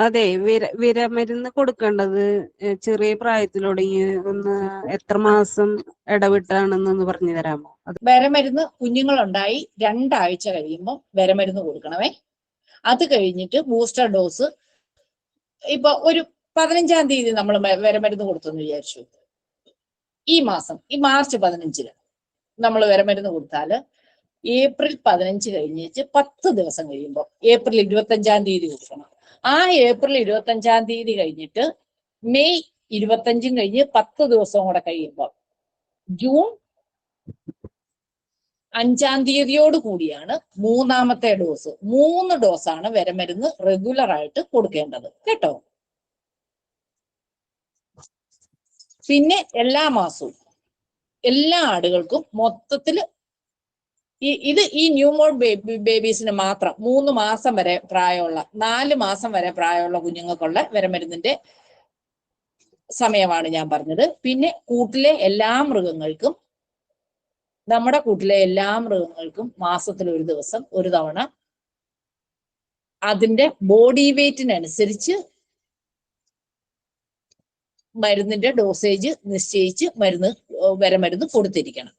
അതെ. വിര വിരമരുന്ന് കൊടുക്കേണ്ടത് ചെറിയ പ്രായത്തിൽ തുടങ്ങി ഒന്ന് എത്ര മാസം ഇടവിട്ടാണെന്നൊന്ന് പറഞ്ഞു തരാമോ? വരമരുന്ന് കുഞ്ഞുങ്ങളുണ്ടായി. രണ്ടാഴ്ച കഴിയുമ്പോൾ വരമരുന്ന് കൊടുക്കണമേ. അത് കഴിഞ്ഞിട്ട് ബൂസ്റ്റർ ഡോസ്. ഇപ്പൊ ഒരു പതിനഞ്ചാം തീയതി നമ്മൾ വരമരുന്ന് കൊടുത്തെന്ന് വിചാരിച്ചു. ഈ മാസം ഈ മാർച്ച് പതിനഞ്ചിന് നമ്മൾ വരമരുന്ന് കൊടുത്താൽ ഏപ്രിൽ പതിനഞ്ച് കഴിഞ്ഞിട്ട് പത്ത് ദിവസം കഴിയുമ്പോൾ ഏപ്രിൽ ഇരുപത്തഞ്ചാം തീയതി കൊടുക്കണം. ആ ഏപ്രിൽ ഇരുപത്തഞ്ചാം തീയതി കഴിഞ്ഞിട്ട് മെയ് ഇരുപത്തഞ്ചും കഴിഞ്ഞ് പത്ത് ദിവസവും കൂടെ കഴിയുമ്പോൾ ജൂൺ അഞ്ചാം തീയതിയോട് കൂടിയാണ് മൂന്നാമത്തെ ഡോസ് മൂന്ന് ഡോസാണ് വരമരുന്ന് റെഗുലർ ആയിട്ട് കൊടുക്കേണ്ടത്. കേട്ടോ? പിന്നെ എല്ലാ മാസവും എല്ലാ ആടുകൾക്കും മൊത്തത്തിൽ ഈ ഇത് ഈ ന്യൂ മോൺ ബേബി ബേബീസിന് മാത്രം മൂന്ന് മാസം വരെ പ്രായമുള്ള നാല് മാസം വരെ പ്രായമുള്ള കുഞ്ഞുങ്ങൾക്കുള്ള വരമരുന്നിന്റെ സമയമാണ് ഞാൻ പറഞ്ഞത്. പിന്നെ കൂട്ടിലെ എല്ലാ മൃഗങ്ങൾക്കും നമ്മുടെ കൂട്ടിലെ എല്ലാ മൃഗങ്ങൾക്കും മാസത്തിൽ ഒരു ദിവസം ഒരു തവണ അതിന്റെ ബോഡി വെയ്റ്റിനനുസരിച്ച് മരുന്നിന്റെ ഡോസേജ് നിശ്ചയിച്ച് മരുന്ന് വരമരുന്ന് കൊടുത്തിരിക്കണം.